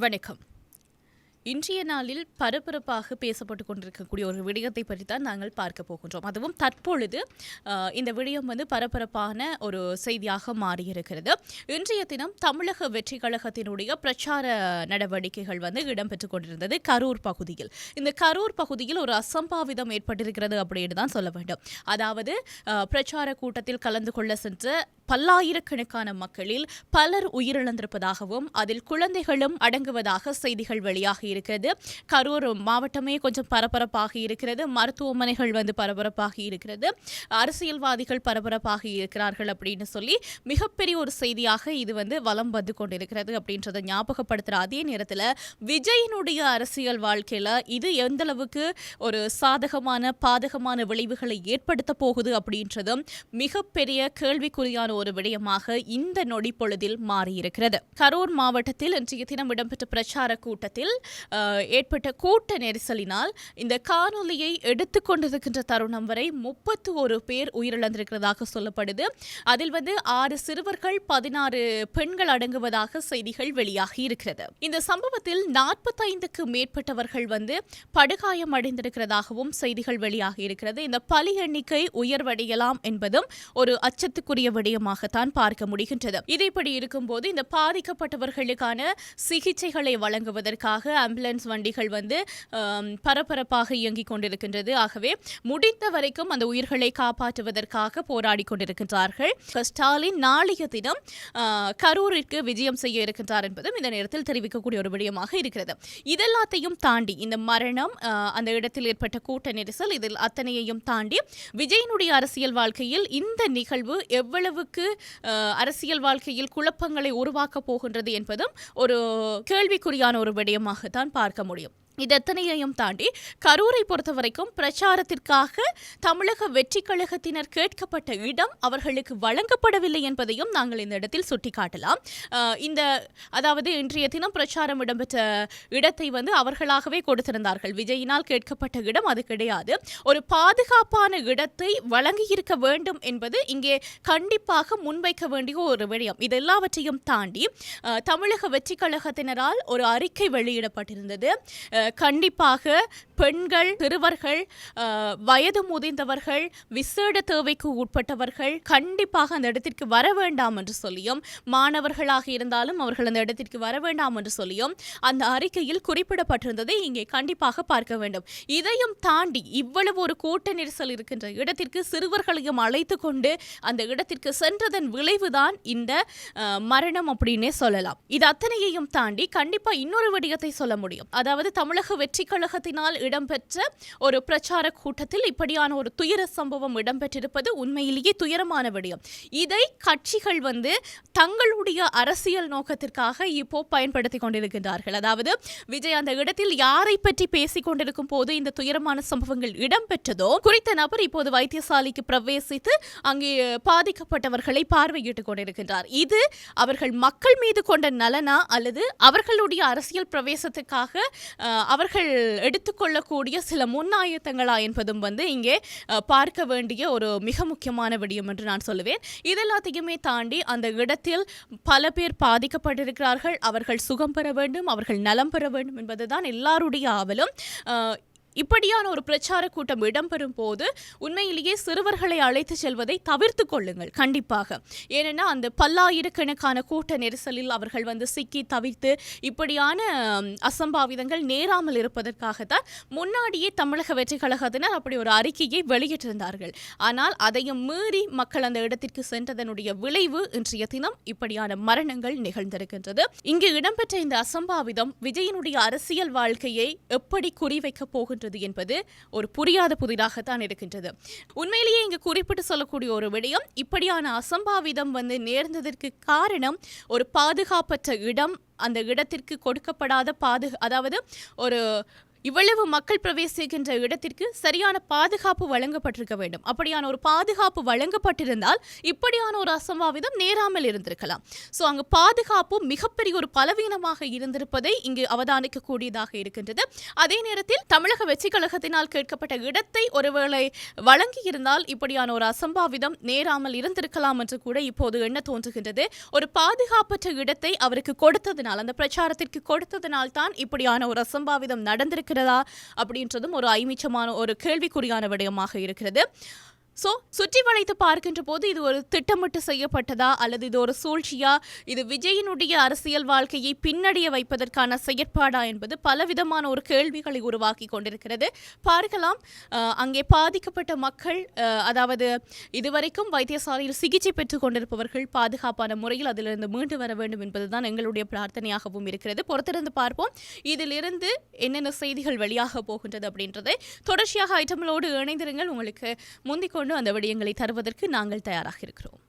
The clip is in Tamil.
வணக்கம். இன்றைய நாளில் பரபரப்பாக பேசப்பட்டு கொண்டிருக்கக்கூடிய ஒரு விடயத்தை பற்றி தான் நாங்கள் பார்க்க போகின்றோம். அதுவும் தற்பொழுது இந்த விடயம் வந்து பரபரப்பான ஒரு செய்தியாக மாறியிருக்கிறது. இன்றைய தினம் தமிழக வெற்றி கழகத்தினுடைய பிரச்சார நடவடிக்கைகள் வந்து இடம்பெற்று கொண்டிருந்தது கரூர் பகுதியில். இந்த கரூர் பகுதியில் ஒரு அசம்பாவிதம் ஏற்பட்டிருக்கிறது அப்படின்னு தான் சொல்ல வேண்டும். அதாவது பிரச்சார கூட்டத்தில் கலந்து கொள்ள சென்ற பல்லாயிரக்கணக்கான மக்களில் பலர் உயிரிழந்திருப்பதாகவும் அதில் குழந்தைகளும் அடங்குவதாக செய்திகள் வெளியாகி இருக்கிறது. கரூர் மாவட்டமே கொஞ்சம் பரபரப்பாக இருக்கிறது. மருத்துவமனைகள் வந்து பரபரப்பாக இருக்கிறது. அரசியல்வாதிகள் பரபரப்பாக இருக்கிறார்கள் அப்படின்னு சொல்லி மிகப்பெரிய ஒரு செய்தியாக இது வந்து வலம் வந்து கொண்டிருக்கிறது அப்படின்றத ஞாபகப்படுத்துகிற அதே நேரத்தில் விஜயினுடைய அரசியல் வாழ்க்கையில் இது எந்த அளவுக்கு ஒரு சாதகமான பாதகமான விளைவுகளை ஏற்படுத்த போகுது அப்படின்றதும் மிகப்பெரிய கேள்விக்குறியான ஒரு விடயமாக இந்த நொடி பொழுதில் மாறியிருக்கிறது. கரூர் மாவட்டத்தில் இன்றைய தினம் இடம்பெற்ற பிரச்சார கூட்டத்தில் ஏற்பட்ட கூட்ட நெரிசலினால் இந்த காணொலியை எடுத்துக்கொண்டிருக்கின்ற தருணம் வரை முப்பத்து ஒரு பேர் உயிரிழந்திருக்கிறதாக சொல்லப்படுது. அதில் வந்து ஆறு சிறுவர்கள் பதினாறு பெண்கள் அடங்குவதாக செய்திகள் வெளியாகி இருக்கிறது இந்த சம்பவத்தில் நாற்பத்தைந்துக்கு மேற்பட்டவர்கள் வந்து படுகாயம் அடைந்திருக்கிறதாகவும் செய்திகள் வெளியாகி இருக்கிறது இந்த பலி எண்ணிக்கை உயர்வடையலாம் என்பதும் ஒரு அச்சத்துக்குரிய விடயமாகத்தான் பார்க்க முடிகின்றது. இது இப்படி இருக்கும்போது இந்த பாதிக்கப்பட்டவர்களுக்கான சிகிச்சைகளை வழங்குவதற்காக ஆம்புலன்ஸ் வண்டிகள் வந்து பரபரப்பாக இயங்கிக் கொண்டிருக்கின்றது. ஆகவே முடிந்த வரைக்கும் அந்த உயிர்களை காப்பாற்றுவதற்காக போராடி கொண்டிருக்கின்றார்கள். ஸ்டாலின் நாளைய தினம் கரூரிற்கு விஜயம் செய்ய இருக்கின்றார் என்பதும் இந்த நேரத்தில் தெரிவிக்கக்கூடிய ஒரு விடயமாக இருக்கிறது. இதெல்லாத்தையும் தாண்டி இந்த மரணம் அந்த இடத்தில் ஏற்பட்ட கூட்ட நெரிசல் இதில் அத்தனையையும் தாண்டி விஜயனுடைய அரசியல் வாழ்க்கையில் இந்த நிகழ்வு எவ்வளவு அளவுக்கு அரசியல் வாழ்க்கையில் குழப்பங்களை உருவாக்கப் போகின்றது என்பதும் ஒரு கேள்விக்குறியான ஒரு விடயமாகத்தான் பார்க்க முடியும். இது எத்தனையையும் தாண்டி கரூரை பொறுத்த வரைக்கும் பிரச்சாரத்திற்காக தமிழக வெற்றி கழகத்தினர் கேட்கப்பட்ட இடம் அவர்களுக்கு வழங்கப்படவில்லை என்பதையும் நாங்கள் இந்த இடத்தில் சுட்டிக்காட்டலாம். இந்த அதாவது இன்றைய தினம் பிரச்சாரம் இடம்பெற்ற இடத்தை வந்து அவர்களாகவே கொடுத்திருந்தார்கள். விஜயினால் கேட்கப்பட்ட இடம் அது கிடையாது. ஒரு பாதுகாப்பான இடத்தை வழங்கியிருக்க வேண்டும் என்பது இங்கே கண்டிப்பாக முன்வைக்க வேண்டிய ஒரு விடயம். இது எல்லாவற்றையும் தாண்டி தமிழக வெற்றி கழகத்தினரால் ஒரு அறிக்கை வெளியிடப்பட்டிருந்தது. கண்டிப்பாக பெண்கள் சிறுவர்கள் வயது முதிர்ந்தவர்கள் விசேட தேவைக்கு உட்பட்டவர்கள் கண்டிப்பாக அந்த இடத்திற்கு வர வேண்டாம் என்று சொல்லியும் மாணவர்களாக இருந்தாலும் அவர்கள் அந்த இடத்திற்கு வர வேண்டாம் என்று சொல்லியும் அந்த அறிக்கையில் குறிப்பிடப்பட்டிருந்ததை இங்கே கண்டிப்பாக பார்க்க வேண்டும். இதையும் தாண்டி இவ்வளவு ஒரு கூட்ட நெரிசல் இருக்கின்ற இடத்திற்கு சிறுவர்களையும் அழைத்து கொண்டு அந்த இடத்திற்கு சென்றதன் விளைவுதான் இந்த மரணம் அப்படின்னே சொல்லலாம். இது அத்தனையையும் தாண்டி கண்டிப்பாக இன்னொரு விடயத்தை சொல்ல முடியும். அதாவது தமிழ் தமிழக வெற்றி கழகத்தினால் இடம்பெற்ற ஒரு பிரச்சார கூட்டத்தில் இப்படியான ஒரு துயர சம்பவம் இடம்பெற்றிருப்பது உண்மையிலேயே துயரமான விடயம். இதை கட்சிகள் வந்து தங்களுடைய அரசியல் நோக்கத்திற்காக இப்போ பயன்படுத்தி கொண்டிருக்கின்றார்கள். அதாவது விஜய் அந்த இடத்தில் யாரை பற்றி பேசிக் கொண்டிருக்கும் போது இந்த துயரமான சம்பவங்கள் இடம்பெற்றதோ குறித்த நபர் இப்போது வைத்தியசாலைக்கு பிரவேசித்து அங்கே பாதிக்கப்பட்டவர்களை பார்வையிட்டுக் கொண்டிருக்கின்றார். இது அவர்கள் மக்கள் மீது கொண்ட நலனா அல்லது அவர்களுடைய அரசியல் பிரவேசத்துக்காக அவர்கள் எடுத்துக்கொள்ளக்கூடிய சில முன்னாயத்தங்களா என்பதும் வந்து இங்கே பார்க்க வேண்டிய ஒரு மிக முக்கியமான விடயம் என்று நான் சொல்லுவேன். இதெல்லாத்தையுமே தாண்டி அந்த இடத்தில் பல பேர் பாதிக்கப்பட்டிருக்கிறார்கள். அவர்கள் சுகம் பெற வேண்டும் அவர்கள் நலம் பெற வேண்டும் என்பதுதான் எல்லாருடைய ஆவலும். இப்படியான ஒரு பிரச்சார கூட்டம் இடம்பெறும் போது உண்மையிலேயே சிறுவர்களை அழைத்து செல்வதை தவிர்த்து கொள்ளுங்கள் கண்டிப்பாக. ஏனென்னா அந்த பல்லாயிரக்கணக்கான கூட்ட நெரிசலில் அவர்கள் வந்து சிக்கி தவித்து இப்படியான அசம்பாவிதங்கள் நேராமல் இருப்பதற்காகத்தான் முன்னாடியே தமிழக வெற்றி கழகத்தினர் அப்படி ஒரு அறிக்கையை வெளியிட்டிருந்தார்கள். ஆனால் அதையும் மீறி மக்கள் அந்த இடத்திற்கு சென்றதனுடைய விளைவு இன்றைய தினம் இப்படியான மரணங்கள் நிகழ்ந்திருக்கின்றது. இங்கு இடம்பெற்ற இந்த அசம்பாவிதம் விஜயனுடைய அரசியல் வாழ்க்கையை எப்படி குறிவைக்கப் போகின்றது என்பது ஒரு புரியாத புதிராகத்தான் இருக்கின்றது. உண்மையிலேயே இங்கு குறிப்பிட்டு சொல்லக்கூடிய ஒரு விடயம் இப்படியான அசம்பாவிதம் வந்து நேர்ந்ததற்கு காரணம் ஒரு பாதுகாப்பற்ற இடம் அந்த இடத்திற்கு கொடுக்கப்படாத பாது அதாவது ஒரு இவ்வளவு மக்கள் பிரவேசிக்கின்ற இடத்திற்கு சரியான பாதுகாப்பு வழங்கப்பட்டிருக்க வேண்டும். அப்படியான ஒரு பாதுகாப்பு வழங்கப்பட்டிருந்தால் இப்படியான ஒரு அசம்பாவிதம் நேராமல் இருந்திருக்கலாம். ஸோ அங்கு பாதுகாப்பு மிகப்பெரிய ஒரு பலவீனமாக இருந்திருப்பதை இங்கு அவதானிக்கக்கூடியதாக இருக்கின்றது. அதே நேரத்தில் தமிழக வெற்றி கழகத்தினால் கேட்கப்பட்ட இடத்தை ஒருவேளை வழங்கியிருந்தால் இப்படியான ஒரு அசம்பாவிதம் நேராமல் இருந்திருக்கலாம் என்று கூட இப்போது எண்ண தோன்றுகின்றது. ஒரு பாதுகாப்பற்ற இடத்தை அவருக்கு கொடுத்ததினால் அந்த பிரச்சாரத்திற்கு கொடுத்ததினால் தான் இப்படியான ஒரு அசம்பாவிதம் இருக்கிறதா அப்படின்றதும் ஒரு ஐமிச்சமான ஒரு கேள்விக்குறியான விடயமாக இருக்கிறது. ஸோ சுற்றி வளைத்து பார்க்கின்ற போது இது ஒரு திட்டமிட்டு செய்யப்பட்டதா? அல்லது இது ஒரு சூழ்ச்சியா? இது விஜயனுடைய அரசியல் வாழ்க்கையை பின்னடைய வைப்பதற்கான செயற்பாடா? என்பது பலவிதமான ஒரு கேள்விகளை உருவாக்கி கொண்டிருக்கிறது. பார்க்கலாம். அங்கே பாதிக்கப்பட்ட மக்கள் அதாவது இதுவரைக்கும் வைத்தியசாலையில் சிகிச்சை பெற்றுக் கொண்டிருப்பவர்கள் பாதுகாப்பான முறையில் அதிலிருந்து மீண்டு வர வேண்டும் என்பதுதான் எங்களுடைய பிரார்த்தனையாகவும் இருக்கிறது. பொறுத்திருந்து பார்ப்போம். இதிலிருந்து என்னென்ன செய்திகள் வெளியாக போகின்றது அப்படின்றதை. தொடர்ச்சியாக ஐட்டங்களோடு இணைந்திருங்கள். உங்களுக்கு முந்திக் கொண்டு அந்த விடயங்களை தருவதற்கு நாங்கள் தயாராக இருக்கிறோம்.